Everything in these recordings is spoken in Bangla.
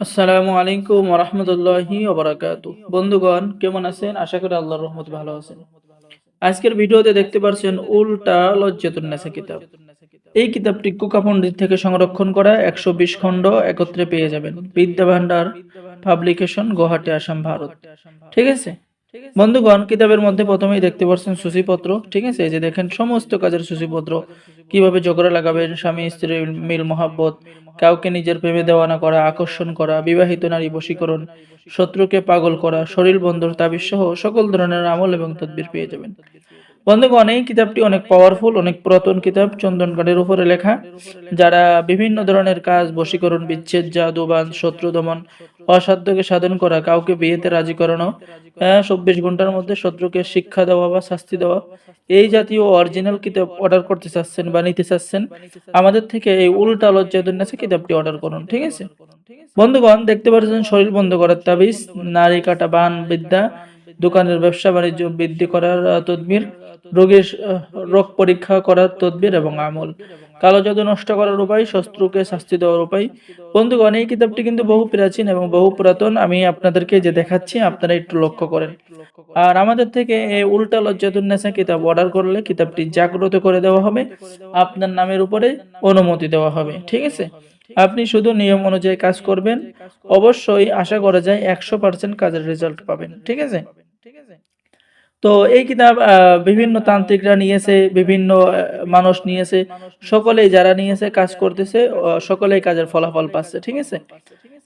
আসসালামু আলাইকুম রহমতুল্লাহি বন্ধুগণ, কেমন আছেন? আশা করি আল্লাহর রহমত ভালো আছেন। আজকের ভিডিওতে দেখতে পাচ্ছেন উল্টা লজ্জাতুন্নেসা কিতাব। এই কিতাবটি কুকা থেকে সংরক্ষণ করা একশো বিশ খণ্ড একত্রে পেয়ে যাবেন। বিদ্যা ভান্ডার পাবলিকেশন, গুয়াহাটি, আসাম, ভারত। ঠিক আছে? বন্ধুগণ, কিতাবের মধ্যে প্রথমেই দেখতে পাচ্ছেন সূচিপত্র, ঠিক আছে? যে দেখেন, সমস্ত কাজের সূচিপত্র, কীভাবে ঝগড়া লাগাবেন, স্বামী, স্ত্রীর মিল, মহাব্বত, কাউকে নিজের প্রেমে দেওয়ানা করা, আকর্ষণ করা, বিবাহিত নারী বশীকরণ, শত্রুকে পাগল করা, শরীর বন্ধুর তাবিজ সহ সকল ধরনের আমল এবং তদবির পেয়ে যাবেন। বন্ধুগণ, এই কিতাবটি অনেক পাওয়ারফুল অনেক পুরাতন কিতাব চন্দনকাঠের উপরে লেখা, যারা বিভিন্ন ধরনের কাজ, বশীকরণ, বিচ্ছেদ, জাদুবান, শত্রু দমন অসাধ্যকে সাধন করা, কাউকে বিয়েতে রাজি করানো চব্বিশ ঘণ্টার মধ্যে শত্রুকে শিক্ষা দেওয়া বা শাস্তি দেওয়া, এই জাতীয় অরিজিনাল কিতাব অর্ডার করতে চাচ্ছেন বা নিতে চাচ্ছেন, আমাদের থেকে এই উল্টা লজ্জাদুন্নাসে কিতাবটি অর্ডার করুন, ঠিক আছে? বন্ধুগণ, দেখতে পাচ্ছেন শরীর বন্ধ করার তাবিজ, নারী কাটা বান বিদ্যা দোকানের ব্যবসা বাণিজ্য বৃদ্ধি করার তদবির, রোগীর রোগ পরীক্ষা করার তদবির এবং আমল। কালো জাদু নষ্ট করার উপায়, শত্রুকে শাস্তি দেওয়ার উপায়। বন্ধুগণ, এই কিতাবটি কিন্তু বহু প্রাচীন এবং বহু পুরাতন। আমি আপনাদেরকে যে দেখাচ্ছি, আপনারা একটু লক্ষ্য করেন। আর আমাদের থেকে উল্টা লজ্জাতুন্নেসা কিতাব অর্ডার করলে কিতাবটি জাগ্রত করে দেওয়া হবে। আপনার নামের উপরে অনুমতি দেওয়া হবে। ঠিক আছে? আপনি শুধু নিয়ম অনুযায়ী কাজ করবেন। অবশ্যই আশা করা যায় একশো পার্সেন্ট কাজের রেজাল্ট পাবেন। ঠিক আছে? তো এই কিতাব বিভিন্ন তান্ত্রিকরা নিয়েছে, বিভিন্ন মানুষ নিয়েছে। সকলেই যারা নিয়েছে, কাজ করতেছে সকলেই কাজের ফলাফল পাচ্ছে, ঠিক আছে?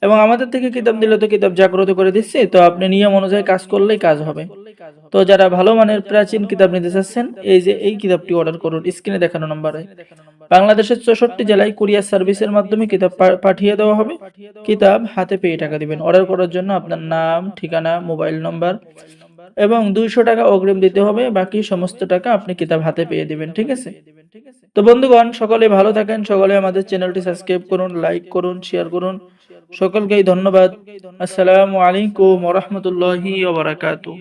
এবং আমাদের থেকে কিতাব দিলে তো কিতাব জাগ্রত করে দিচ্ছি, তো আপনি নিয়ম অনুযায়ী কাজ করলেই কাজ হবে। তো যারা ভালো মানের প্রাচীন কিতাব নিতে চাচ্ছেন, এই যে এই কিতাবটি অর্ডার করুন স্ক্রিনে দেখানো নম্বরে বাংলাদেশের চৌষট্টি জেলায় কুরিয়ার সার্ভিসের মাধ্যমে কিতাব পাঠিয়ে দেওয়া হবে। কিতাব হাতে পেয়ে টাকা দিবেন। অর্ডার করার জন্য আপনার নাম, ঠিকানা মোবাইল নম্বর এবং দুইশো টাকা অগ্রিম দিতে হবে, বাকি সমস্ত টাকা আপনি কিতাব হাতে পেয়ে দেবেন, ঠিক আছে? তো বন্ধুগণ, সকলে ভালো থাকেন, সকলে আমাদের চ্যানেলটি সাবস্ক্রাইব করুন, লাইক করুন, শেয়ার করুন। সকলকেই ধন্যবাদ। আসসালামু আলাইকুম ওরহমতুল্লাহি ওবরাকাতু